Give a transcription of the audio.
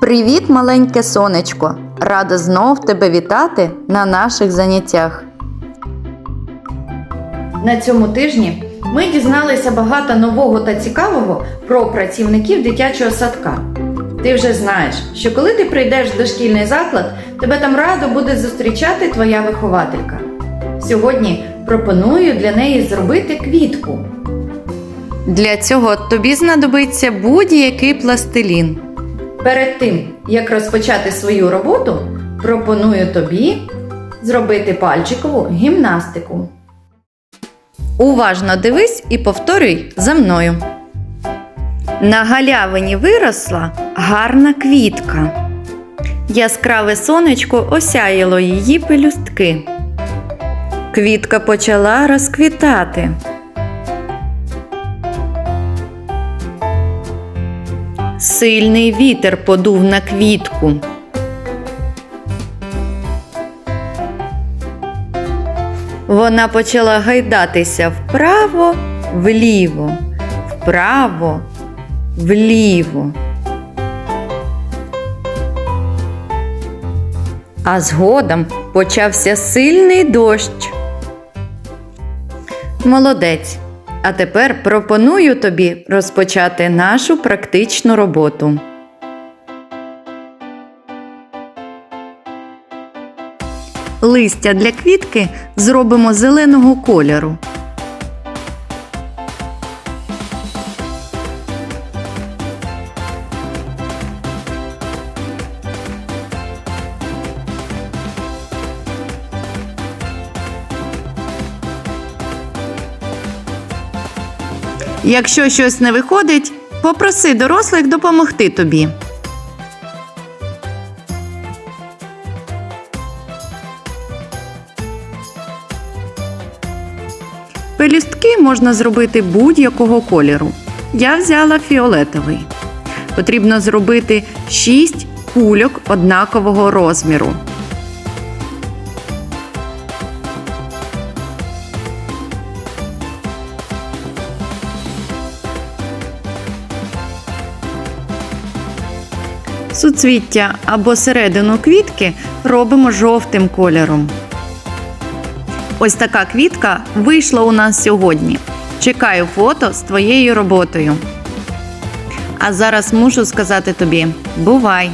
Привіт, маленьке сонечко! Рада знов тебе вітати на наших заняттях. На цьому тижні ми дізналися багато нового та цікавого про працівників дитячого садка. Ти вже знаєш, що коли ти прийдеш в дошкільний заклад, тебе там радо буде зустрічати твоя вихователька. Сьогодні пропоную для неї зробити квітку. Для цього тобі знадобиться будь-який пластилін. Перед тим, як розпочати свою роботу, пропоную тобі зробити пальчикову гімнастику. Уважно дивись і повторюй за мною. На галявині виросла гарна квітка. Яскраве сонечко осяяло її пелюстки. Квітка почала розквітати. Сильний вітер подув на квітку. Вона почала гайдатися вправо, вліво, вправо, вліво. А згодом почався сильний дощ. Молодець. А тепер пропоную тобі розпочати нашу практичну роботу. Листя для квітки зробимо зеленого кольору. Якщо щось не виходить, попроси дорослих допомогти тобі. Пелюстки можна зробити будь-якого кольору. Я взяла фіолетовий. Потрібно зробити 6 кульок однакового розміру. Суцвіття або середину квітки робимо жовтим кольором. Ось така квітка вийшла у нас сьогодні. Чекаю фото з твоєю роботою. А зараз мушу сказати тобі: бувай!